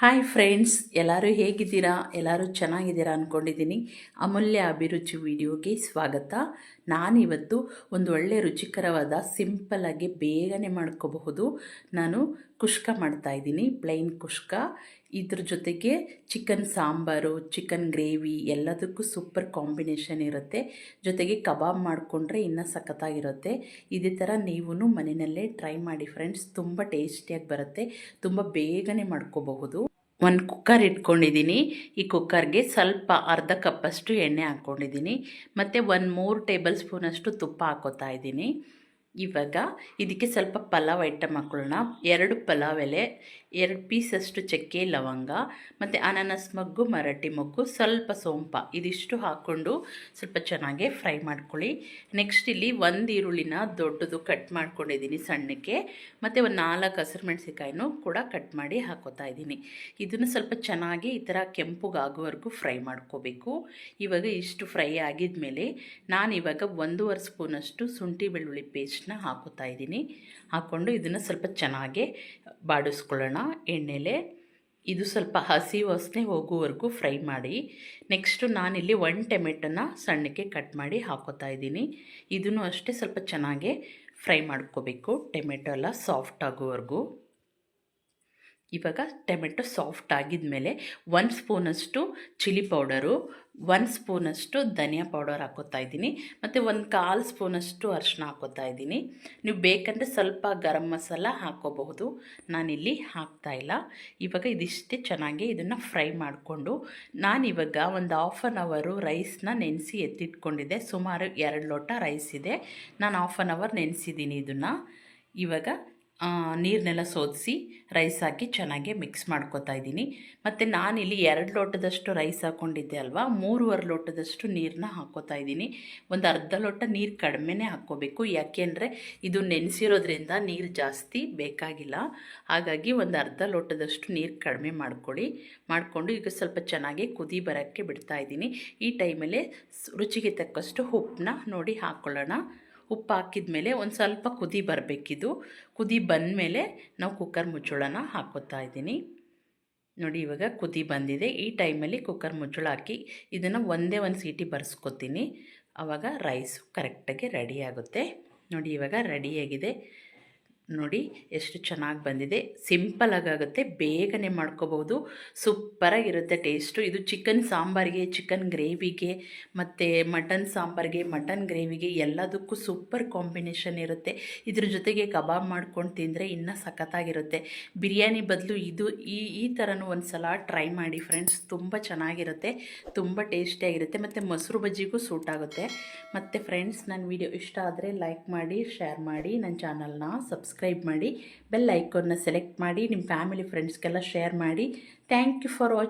Hi friends ಎಲ್ಲರೂ ಹೇಗಿದ್ದೀರಾ? ಎಲ್ಲರೂ ಚೆನ್ನಾಗಿದ್ದೀರಾ ಅಂದ್ಕೊಂಡಿದ್ದೀನಿ ಅಮೂಲ್ಯ ಅಭಿರುಚಿ ವಿಡಿಯೋಗೆ ಸ್ವಾಗತ. ನಾನಿವತ್ತು ಒಂದು ಒಳ್ಳೆ ರುಚಿಕರವಾದ ಸಿಂಪಲ್ಲಾಗಿ ಬೇಗನೆ ಮಾಡ್ಕೋಬಹುದು. ನಾನು ಕುಷ್ಕ ಮಾಡ್ತಾಯಿದ್ದೀನಿ ಪ್ಲೈನ್ ಕುಷ್ಕ. ಇದ್ರ ಜೊತೆಗೆ ಚಿಕನ್ ಸಾಂಬಾರು ಚಿಕನ್ ಗ್ರೇವಿ ಎಲ್ಲದಕ್ಕೂ ಸೂಪರ್ ಕಾಂಬಿನೇಷನ್ ಇರುತ್ತೆ. ಜೊತೆಗೆ ಕಬಾಬ್ ಮಾಡಿಕೊಂಡ್ರೆ ಇನ್ನೂ ಸಖತ್ತಾಗಿರುತ್ತೆ. ಇದೇ ಥರ ನೀವು ಮನೆಯಲ್ಲೇ ಟ್ರೈ ಮಾಡಿ ಫ್ರೆಂಡ್ಸ್ ತುಂಬ ಟೇಸ್ಟಿಯಾಗಿ ಬರುತ್ತೆ. ತುಂಬ ಬೇಗನೆ ಮಾಡ್ಕೋಬಹುದು. ಒಂದು ಕುಕ್ಕರ್ ಇಟ್ಕೊಂಡಿದ್ದೀನಿ ಈ ಕುಕ್ಕರ್ಗೆ ಸ್ವಲ್ಪ ಅರ್ಧ ಕಪ್ಪಷ್ಟು ಎಣ್ಣೆ ಹಾಕ್ಕೊಂಡಿದ್ದೀನಿ ಮತ್ತು ಒಂದು ಮೂರು ಟೇಬಲ್ ಸ್ಪೂನಷ್ಟು ತುಪ್ಪ ಹಾಕೋತಾ ಇದ್ದೀನಿ ಇವಾಗ ಇದಕ್ಕೆ ಸ್ವಲ್ಪ ಪಲಾವ್ ಐಟಮ್ ಹಾಕೊಳ್ಳೋಣ. ಎರಡು ಪಲಾವ್ ಎಲೆ, ಎರಡು ಪೀಸಷ್ಟು ಚಕ್ಕೆ, ಲವಂಗ, ಮತ್ತು ಅನಾನಸ್ ಮಗ್ಗು, ಮರಾಠಿ ಮಗ್ಗು, ಸ್ವಲ್ಪ ಸೋಂಪ. ಇದಿಷ್ಟು ಹಾಕ್ಕೊಂಡು ಸ್ವಲ್ಪ ಚೆನ್ನಾಗಿ ಫ್ರೈ ಮಾಡ್ಕೊಳ್ಳಿ. ನೆಕ್ಸ್ಟ್ ಇಲ್ಲಿ ಒಂದು ಈರುಳ್ಳಿನ ದೊಡ್ಡದು ಕಟ್ ಮಾಡ್ಕೊಂಡಿದ್ದೀನಿ ಸಣ್ಣಕ್ಕೆ, ಮತ್ತು ಒಂದು ನಾಲ್ಕು ಹಸಿರು ಮೆಣಸಿಕಾಯಿನೂ ಕೂಡ ಕಟ್ ಮಾಡಿ ಹಾಕೋತಾ ಇದ್ದೀನಿ. ಇದನ್ನು ಸ್ವಲ್ಪ ಚೆನ್ನಾಗಿ ಈ ಥರ ಕೆಂಪುಗಾಗುವವರೆಗೂ ಫ್ರೈ ಮಾಡ್ಕೋಬೇಕು. ಇವಾಗ ಇಷ್ಟು ಫ್ರೈ ಆಗಿದ ಮೇಲೆ ನಾನು ಇವಾಗ ಒಂದೂವರೆ ಸ್ಪೂನಷ್ಟು ಶುಂಠಿ ಬೆಳ್ಳುಳ್ಳಿ ಪೇಸ್ಟ್ನ ಹಾಕೋತಾ ಇದ್ದೀನಿ. ಹಾಕ್ಕೊಂಡು ಇದನ್ನು ಸ್ವಲ್ಪ ಚೆನ್ನಾಗಿ ಬಾಡಿಸ್ಕೊಳ್ಳೋಣ. ಎಣ್ಣೆಲೆ ಇದು ಸ್ವಲ್ಪ ಹಸಿ ವಾಸನೆ ಹೋಗುವವರೆಗೂ ಫ್ರೈ ಮಾಡಿ. ನೆಕ್ಸ್ಟು ನಾನಿಲ್ಲಿ ಒನ್ ಟೆಮೆಟೊನ ಸಣ್ಣಕ್ಕೆ ಕಟ್ ಮಾಡಿ ಹಾಕೋತಾ ಇದ್ದೀನಿ. ಇದನ್ನು ಅಷ್ಟೇ ಸ್ವಲ್ಪ ಚೆನ್ನಾಗಿ ಫ್ರೈ ಮಾಡ್ಕೋಬೇಕು. ಟೊಮೆಟೊ ಎಲ್ಲ ಸಾಫ್ಟ್ ಆಗೋವರೆಗೂ ಇವಾಗ ಟೊಮೆಟೊ ಸಾಫ್ಟ್ ಆಗಿದ ಮೇಲೆ ಒಂದು ಸ್ಪೂನಷ್ಟು ಚಿಲ್ಲಿ ಪೌಡರು ಒನ್ ಸ್ಪೂನಷ್ಟು ಧನಿಯಾ ಪೌಡರ್ ಹಾಕೋತಾ ಇದ್ದೀನಿ. ಮತ್ತು ಒಂದು ಕಾಲು ಸ್ಪೂನಷ್ಟು ಅರಿಶಿನ ಹಾಕೋತಾ ಇದ್ದೀನಿ. ನೀವು ಬೇಕಂದರೆ ಸ್ವಲ್ಪ ಗರಂ ಮಸಾಲ ಹಾಕೋಬಹುದು. ನಾನಿಲ್ಲಿ ಹಾಕ್ತಾಯಿಲ್ಲ ಇವಾಗ ಇದಿಷ್ಟೇ ಚೆನ್ನಾಗಿ ಇದನ್ನು ಫ್ರೈ ಮಾಡಿಕೊಂಡು ನಾನಿವಾಗ ಒಂದು ಹಾಫ್ ಆನ್ ಅವರು ರೈಸ್ನ ನೆನೆಸಿ ಎತ್ತಿಟ್ಕೊಂಡಿದ್ದೆ. ಸುಮಾರು ಎರಡು ಲೋಟ ರೈಸ್ ಇದೆ. ನಾನು ಹಾಫ್ ಆನ್ ಅವರ್ ನೆನೆಸಿದ್ದೀನಿ ಇದನ್ನು. ಇವಾಗ ನೀರನ್ನೆಲ್ಲ ಸೋದಿಸಿ ರೈಸ್ ಹಾಕಿ ಚೆನ್ನಾಗಿ ಮಿಕ್ಸ್ ಮಾಡ್ಕೋತಾ ಇದ್ದೀನಿ. ಮತ್ತು ನಾನಿಲ್ಲಿ ಎರಡು ಲೋಟದಷ್ಟು ರೈಸ್ ಹಾಕ್ಕೊಂಡಿದ್ದೆ ಅಲ್ವಾ? ಮೂರುವರೆ ಲೋಟದಷ್ಟು ನೀರನ್ನ ಹಾಕ್ಕೋತಾ ಇದ್ದೀನಿ. ಒಂದು ಅರ್ಧ ಲೋಟ ನೀರು ಕಡಿಮೆನೇ ಹಾಕ್ಕೋಬೇಕು. ಯಾಕೆಂದರೆ ಇದು ನೆನೆಸಿರೋದ್ರಿಂದ ನೀರು ಜಾಸ್ತಿ ಬೇಕಾಗಿಲ್ಲ. ಹಾಗಾಗಿ ಒಂದು ಅರ್ಧ ಲೋಟದಷ್ಟು ನೀರು ಕಡಿಮೆ ಮಾಡ್ಕೊಳ್ಳಿ. ಮಾಡಿಕೊಂಡು ಈಗ ಸ್ವಲ್ಪ ಚೆನ್ನಾಗಿ ಕುದಿ ಬರೋಕ್ಕೆ ಬಿಡ್ತಾ ಇದ್ದೀನಿ. ಈ ಟೈಮಲ್ಲೇ ರುಚಿಗೆ ತಕ್ಕಷ್ಟು ಉಪ್ಪನ್ನ ನೋಡಿ ಹಾಕ್ಕೊಳ್ಳೋಣ ಉಪ್ಪು ಹಾಕಿದ ಮೇಲೆ ಒಂದು ಸ್ವಲ್ಪ ಕುದಿ ಬರಬೇಕಿದು. ಕುದಿ ಬಂದಮೇಲೆ ನಾವು ಕುಕ್ಕರ್ ಮುಚ್ಚಳನ ಹಾಕೋತಾ ಇದ್ದೀನಿ. ನೋಡಿ ಇವಾಗ ಕುದಿ ಬಂದಿದೆ. ಈ ಟೈಮಲ್ಲಿ ಕುಕ್ಕರ್ ಮುಚ್ಚಳ ಹಾಕಿ ಇದನ್ನು ಒಂದೇ ಒಂದು ಸೀಟಿ ಬರ್ಸ್ಕೊತೀನಿ. ಆವಾಗ ರೈಸು ಕರೆಕ್ಟಾಗಿ ರೆಡಿ ಆಗುತ್ತೆ. ನೋಡಿ ಇವಾಗ ರೆಡಿಯಾಗಿದೆ ನೋಡಿ ಎಷ್ಟು ಚೆನ್ನಾಗಿ ಬಂದಿದೆ. ಸಿಂಪಲ್ ಆಗುತ್ತೆ ಬೇಗನೆ ಮಾಡ್ಕೋಬೋದು ಸೂಪರಾಗಿರುತ್ತೆ ಟೇಸ್ಟು ಇದು ಚಿಕನ್ ಸಾಂಬಾರಿಗೆ ಚಿಕನ್ ಗ್ರೇವಿಗೆ ಮತ್ತು ಮಟನ್ ಸಾಂಬಾರಿಗೆ ಮಟನ್ ಗ್ರೇವಿಗೆ ಎಲ್ಲದಕ್ಕೂ ಸೂಪರ್ ಕಾಂಬಿನೇಷನ್ ಇರುತ್ತೆ. ಇದ್ರ ಜೊತೆಗೆ ಕಬಾಬ್ ಮಾಡ್ಕೊಂಡು ತಿಂದರೆ ಇನ್ನೂ ಸಖತ್ತಾಗಿರುತ್ತೆ. ಬಿರಿಯಾನಿ ಬದಲು ಇದು ಈ ಈ ಥರನೂ ಒಂದು ಸಲ ಟ್ರೈ ಮಾಡಿ ಫ್ರೆಂಡ್ಸ್ ತುಂಬ ಚೆನ್ನಾಗಿರುತ್ತೆ. ತುಂಬ ಟೇಸ್ಟಿಯಾಗಿರುತ್ತೆ ಮತ್ತು ಮೊಸರು ಬಜ್ಜಿಗೂ ಸೂಟ್ ಆಗುತ್ತೆ. ಮತ್ತು ಫ್ರೆಂಡ್ಸ್ ನನ್ನ ವಿಡಿಯೋ ಇಷ್ಟ ಆದರೆ ಲೈಕ್ ಮಾಡಿ ಶೇರ್ ಮಾಡಿ. ನನ್ನ ಚಾನಲ್ನ ಸಬ್ಸ್ಕ್ರೈಬ್ ಮಾಡಿ ಬೆಲ್ ಐಕೋನ್ನ ಸೆಲೆಕ್ಟ್ ಮಾಡಿ ನಿಮ್ಮ ಫ್ಯಾಮಿಲಿ ಫ್ರೆಂಡ್ಸ್ಗೆಲ್ಲ ಶೇರ್ ಮಾಡಿ. Thank you for watching